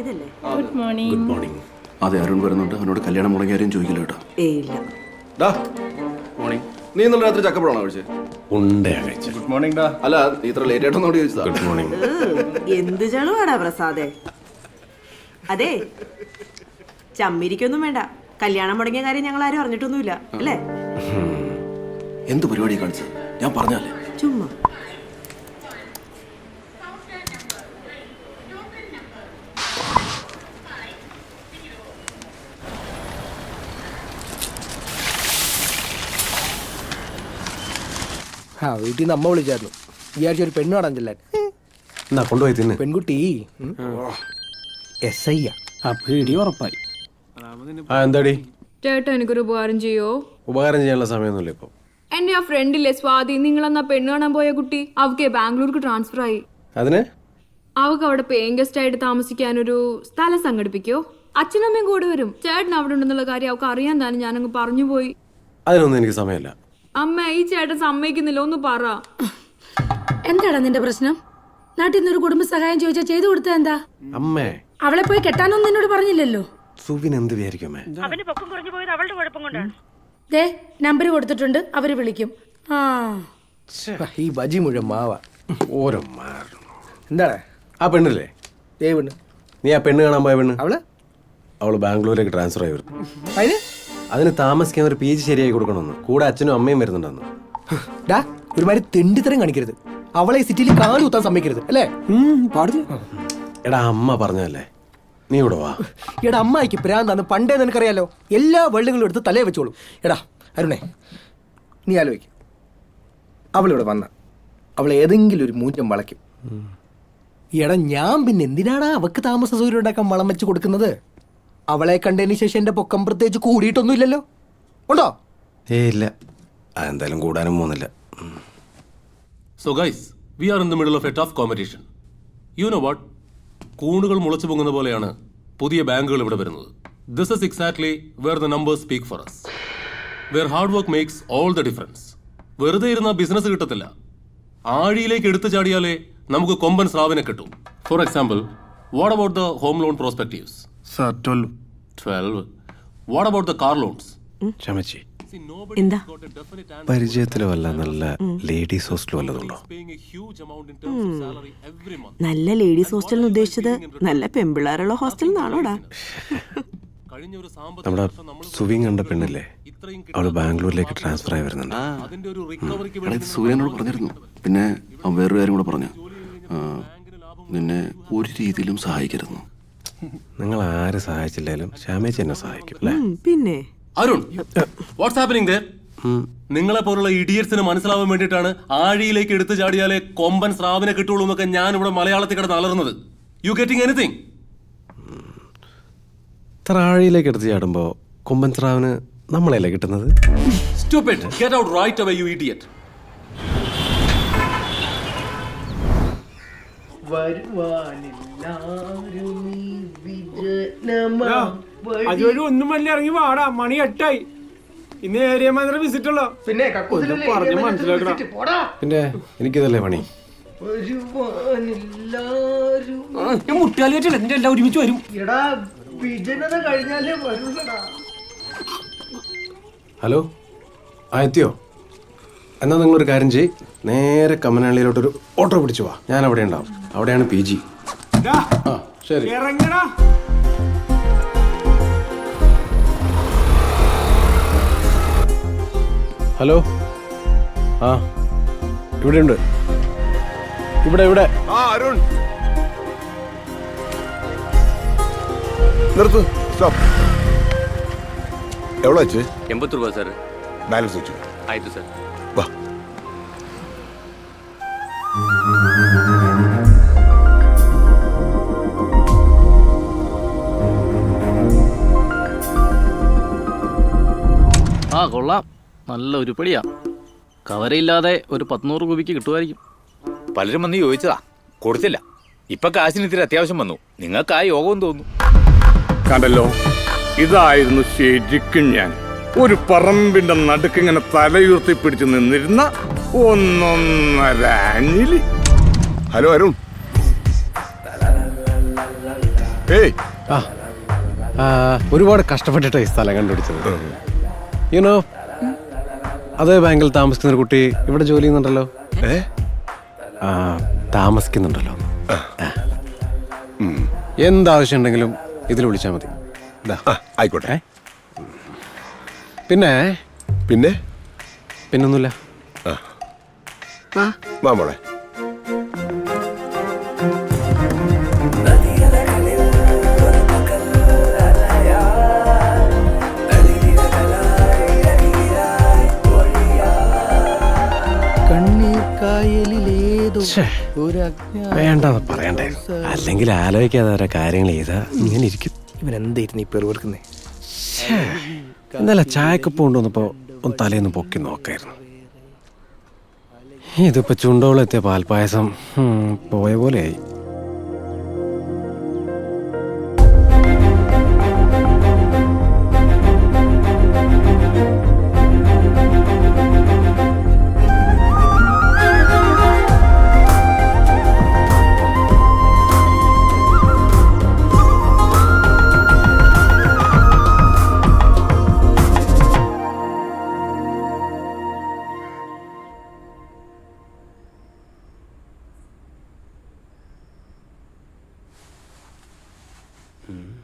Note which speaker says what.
Speaker 1: ഇതല്ലേ?
Speaker 2: Good morning
Speaker 3: good morning അതെ അരുൺ വരുന്നുണ്ട്. അവനോട് കല്യാണം മുടങ്ങിയ കാര്യം ചോദിക്കില്ല കേട്ടോ.
Speaker 1: ഏയ് ഇല്ല.
Speaker 3: ഡാ. മോർണിംഗ് നീ ഇന്നലെ രാത്രി ചക്കപ്പഴമാണോ കഴിച്ചത്
Speaker 4: ഉണ്ടയാ കഴിച്ച.
Speaker 3: ഗുഡ് മോർണിംഗ് ഡാ. അല്ല നീ ഇത്ര ലേറ്റ് ആയിട്ടൊന്നും ചോദിച്ചതാ.
Speaker 4: ഗുഡ് മോർണിംഗ്
Speaker 1: എന്ത് ചളുവാടാ പ്രസാദേ. അതെ ചമ്മിരിക്കൊന്നും വേണ്ട. കല്യാണം മുടങ്ങിയ കാര്യം ഞങ്ങൾ ആരും അറിഞ്ഞിട്ടൊന്നുമില്ല അല്ലേ?
Speaker 3: എന്ത് പരിപാടി കാണിച്ചത്? ഞാൻ പറഞ്ഞല്ലേ
Speaker 1: ചുമ്മാ.
Speaker 5: ആ വീട്ടിൽ നിന്ന് അമ്മ വിളിച്ചായിരുന്നു. ഈ ആഴ്ച ഒരു പെണ്ണ് കാണാൻ ചെല്ലാൻ.
Speaker 4: എന്നാ കൊണ്ടുപോയി തിന്ന്.
Speaker 5: പെൺകുട്ടി. എസ് ഐ ആ. പേടി ഉറപ്പായി.
Speaker 4: ആ എന്താടി?
Speaker 2: ചേട്ടാ എനിക്കൊരു ഉപകാരം ചെയ്യോ?
Speaker 4: ഉപകാരം ചെയ്യാനുള്ള സമയമൊന്നുമില്ല ഇപ്പൊ.
Speaker 2: എന്റെ ആ ഫ്രണ്ടില്ലേ സ്വാതി? നിങ്ങളന്നാ പെണ്ണ് കാണാൻ പോയ കുട്ടി? അവക്ക് ബാംഗ്ലൂർക്ക് ട്രാൻസ്ഫർ ആയി.
Speaker 4: അതിന്?
Speaker 2: അവക്ക് അവിടെ പേയിങ് ഗസ്റ്റ് ആയിട്ട് താമസിക്കാനൊരു സ്ഥലം സംഘടിപ്പിക്കോ? അച്ഛനമ്മയും കൂടെ വരും. ചേട്ടൻ അവിടെ ഉണ്ടെന്നുള്ള കാര്യം അവക്ക് അറിയാൻ തന്നെ ഞാനങ്ങ് പറഞ്ഞു പോയി.
Speaker 4: അതിനൊന്നും എനിക്ക് സമയമില്ല.
Speaker 2: അമ്മ ഈ ചേട്ടൻ സമ്മതിക്കുന്നില്ല. ഒന്ന് പറ.
Speaker 6: എന്താടാ നിന്റെ പ്രശ്നം? നാട്ടിൽ ഒരു കുടുംബ സഹായം ചോദിച്ചാൽ ചെയ്തു കൊടുത്തത് എന്താ?
Speaker 4: അമ്മേ.
Speaker 6: അവളെ പോയി കെട്ടാനൊന്നും എന്നോട് പറഞ്ഞില്ലല്ലോ.
Speaker 4: സുവിൻ എന്ത് വിചാരിക്കും കൊണ്ടാണ്.
Speaker 6: ദേ നമ്പർ കൊടുത്തിട്ടുണ്ട്. അവർ വിളിക്കും. ആ.
Speaker 5: ഈ ബജി മുഴുവൻ മാവ.
Speaker 4: ഓരോ
Speaker 5: എന്താണ്
Speaker 4: ആ പെണ്ണില്ലേ?
Speaker 5: ഏ പെണ്ണ്.
Speaker 4: നീ ആ പെണ്ണ് കാണാൻ പോയ പെണ്ണ്?
Speaker 5: അവൾ?
Speaker 4: അവൾ ബാംഗ്ലൂരിലേക്ക് ട്രാൻസ്ഫർ ആയി വരുന്നു
Speaker 5: അതിന്?
Speaker 4: അതിന് താമസിക്കാൻ ഒരു പി ജി ശരിയായി കൊടുക്കണമെന്ന്. കൂടെ അച്ഛനും അമ്മയും വരുന്നുണ്ടെന്ന്.
Speaker 5: ഡാ ഒരുമാതിരി തെണ്ടിത്തരം കാണിക്കരുത്. അവളെ സിറ്റിയിൽ കാൽ കുത്താൻ സമ്മതിക്കരുത് അല്ലേ? പാടില്ല.
Speaker 4: എടാ അമ്മ പറഞ്ഞല്ലേ നീ ഇവിടെ വാ.
Speaker 5: എടാ അമ്മായിക്ക് പ്രാന്താന്ന് പണ്ടേ നിനക്കറിയാലോ. എല്ലാ വെള്ളുകളും എടുത്ത് തലയെ വെച്ചോളും. എടാ അരുണേ നീ ആലോചിക്കും. അവളിവിടെ വന്ന. അവൾ ഏതെങ്കിലും ഒരു മൂറ്റം വളയ്ക്കും. എടാ ഞാൻ പിന്നെ എന്തിനാടാ അവക്ക് താമസ സൗകര്യം ഉണ്ടാക്കാൻ വളം വെച്ച് കൊടുക്കുന്നത്? അവളെ കണ്ടതിന് ശേഷം എന്റെ പൊക്കം പ്രത്യേകിച്ച് കൂടിയിട്ടൊന്നും ഇല്ലല്ലോ ഉണ്ടോ?
Speaker 4: ഏ ഇല്ല. എന്തായാലും കൂടാനും പോകുന്നില്ല.
Speaker 7: So guys we are in the middle of a tough competition you know what കൂണുകൾ മുളച്ചു പൊങ്ങുന്ന പോലെയാണ് പുതിയ ബാങ്കുകൾ ഇവിടെ വരുന്നത്. This is exactly where the numbers speak for us where hard work makes all the difference വെറുതെ ഇരുന്ന ബിസിനസ് കിട്ടത്തില്ല. ആഴിയിലേക്ക് എടുത്തു ചാടിയാലേ നമുക്ക് കൊമ്പൻ സ്രാവിനെ കിട്ടും. For example what about the home loan prospectives
Speaker 3: sir twelve
Speaker 7: twelve what about the car loans
Speaker 4: ക്ഷമിച്ചി
Speaker 1: എന്താ?
Speaker 4: പരിചയത്തിൽ വല്ല നല്ല ലേഡീസ് ഹോസ്റ്റൽ വല്ലതുണ്ടോ.
Speaker 1: നല്ല ലേഡീസ് ഉദ്ദേശിച്ചത് നല്ല പെമ്പിള്ളാരുള്ള ഹോസ്റ്റൽ എന്നാണോടാ?
Speaker 4: നമ്മുടെ സുവിൻ കണ്ട പെണ്ണില്ലേ? അവൾ ബാംഗ്ലൂരിലേക്ക് ട്രാൻസ്ഫർ ആയി വരുന്നുണ്ട്.
Speaker 3: സൂര്യനോട് പറഞ്ഞിരുന്നു. പിന്നെ വേറൊരു കാര്യം കൂടെ പറഞ്ഞു. നിന്നെ ഒരു രീതിയിലും സഹായിക്കരുന്നു
Speaker 4: നിങ്ങൾ ആരെ സഹായിച്ചില്ലേലും ശ്യാമേച്ചി എന്നെ സഹായിക്കും അല്ലേ?
Speaker 1: പിന്നെ?
Speaker 7: അരുൺ വാട്ട്സ് ഹാപ്പനിങ് ദേ നിങ്ങളെ പോലുള്ള ഇഡിയറ്റ്സിന് മനസ്സിലാവാൻ വേണ്ടിയിട്ടാണ് ആഴിയിലേക്ക് എടുത്തു ചാടിയാലേ കൊമ്പൻ സ്രാവിനെ കിട്ടുള്ളൂ എന്നൊക്കെ ഞാൻ ഇവിടെ മലയാളത്തിൽ കിടന്ന് അലർന്നത് യു ഗെറ്റിംഗ് എനിത്തിങ്
Speaker 4: ഇത്ര ആഴിയിലേക്ക് എടുത്തു ചാടുമ്പോ കൊമ്പൻ സ്രാവിന് നമ്മളല്ലേ കിട്ടുന്നത്?
Speaker 7: Stupid get out right away you idiot idiot
Speaker 8: അതുവഴി ഒന്നും വല്ല ഇറങ്ങി വാടാ. മണി എട്ടായി. ഇന്ന് ഏരിയ മാത്രം വിസിറ്റ് ഉള്ളോ?
Speaker 5: പിന്നെ
Speaker 8: പറഞ്ഞു മനസ്സിലാക്കടാ
Speaker 4: പിന്നെ എനിക്കിതല്ലേ പണി?
Speaker 8: ഞാൻ മുട്ടാലി വെച്ചല്ലേ. നിന്റെ എല്ലാം ഒരുമിച്ച് വരും.
Speaker 5: എടാ വിജനത കഴിഞ്ഞാലേ വരുള്ളടാ.
Speaker 4: ഹലോ? ആ എത്തിയോ? എന്നാ നിങ്ങളൊരു കാര്യം ചെയ് നേരെ കമ്മനാളിയിലോട്ടൊരു ഓട്ടോ പിടിച്ചു വാ. ഞാൻ അവിടെ ഉണ്ടാവും അവിടെയാണ് പി ജി. ആ ശരി.
Speaker 8: ഇറങ്ങടാ.
Speaker 4: ഹലോ ആ ഇവിടെ ഉണ്ട് ഇവിടെ ഇവിടെ
Speaker 9: ആ അരുൺ നിർത്ത് സ്റ്റോപ്പ് എവിടെ വെച്ച്
Speaker 7: ಎಂಬತ್ತು ರೂಪಾಯಿ ಸರ್
Speaker 9: ബാലൻസ് വെച്ചു
Speaker 7: ಆಯ್ತು ಸರ್
Speaker 9: വാ
Speaker 10: ആ കൊള്ളാം നല്ല ഉരുപ്പടിയാ കവരയില്ലാതെ ഒരു പത്തുനൂറ് രൂപയ്ക്ക് കിട്ടുമായിരിക്കും.
Speaker 11: പലരും വന്ന് ചോദിച്ചതാ. കൊടുത്തില്ല. ഇപ്പൊ കാശിന് ഇത്തിരി അത്യാവശ്യം വന്നു. നിങ്ങൾക്ക് ആ യോഗം തോന്നുന്നു.
Speaker 9: കണ്ടല്ലോ? ഇതായിരുന്നു ശരിക്കും ഞാൻ. ഒരു പറമ്പിന്റെ നടുക്ക് ഇങ്ങനെ തലയുയർത്തി പിടിച്ച് നിന്നിരുന്ന ഒന്നൊന്നര അഞ്ഞിലി. ഹലോ അരുൺ. ഏയ്.
Speaker 4: ഒരുപാട് കഷ്ടപ്പെട്ടിട്ട് ഈ സ്ഥലം കണ്ടുപിടിച്ചത്. യുനോ അതേ ബാങ്കിൽ താമസിക്കുന്ന ഒരു കുട്ടി ഇവിടെ ജോലി ചെയ്യുന്നുണ്ടല്ലോ.
Speaker 9: ഏ?
Speaker 4: ആ താമസിക്കുന്നുണ്ടല്ലോ. എന്താവശ്യം ഉണ്ടെങ്കിലും ഇതിൽ വിളിച്ചാൽ മതി. ദാ.
Speaker 9: ആ, ആയിക്കോട്ടെ.
Speaker 4: പിന്നെ?
Speaker 9: പിന്നെ?
Speaker 4: പിന്നൊന്നുമില്ല.
Speaker 9: വാ മോളെ.
Speaker 4: വേണ്ടെന്ന് പറയണ്ടേ. അല്ലെങ്കിൽ ആലോചിക്കാതെ ഓരോ കാര്യങ്ങൾ ചെയ്താ ഇങ്ങനെ ഇരിക്കും.
Speaker 5: ഇവൻ എന്തായിരുന്നു ഈ പെറുവർക്കുന്നേ
Speaker 4: ഇന്നലെ ചായക്കപ്പ് കൊണ്ടുവന്നപ്പോ ഒന്ന് തലേന്ന് പൊക്കി നോക്കായിരുന്നു. ഇതിപ്പോ ചുണ്ടോളെത്തിയ പാൽപ്പായസം ഉം, പോയ പോലെയായി. Mm.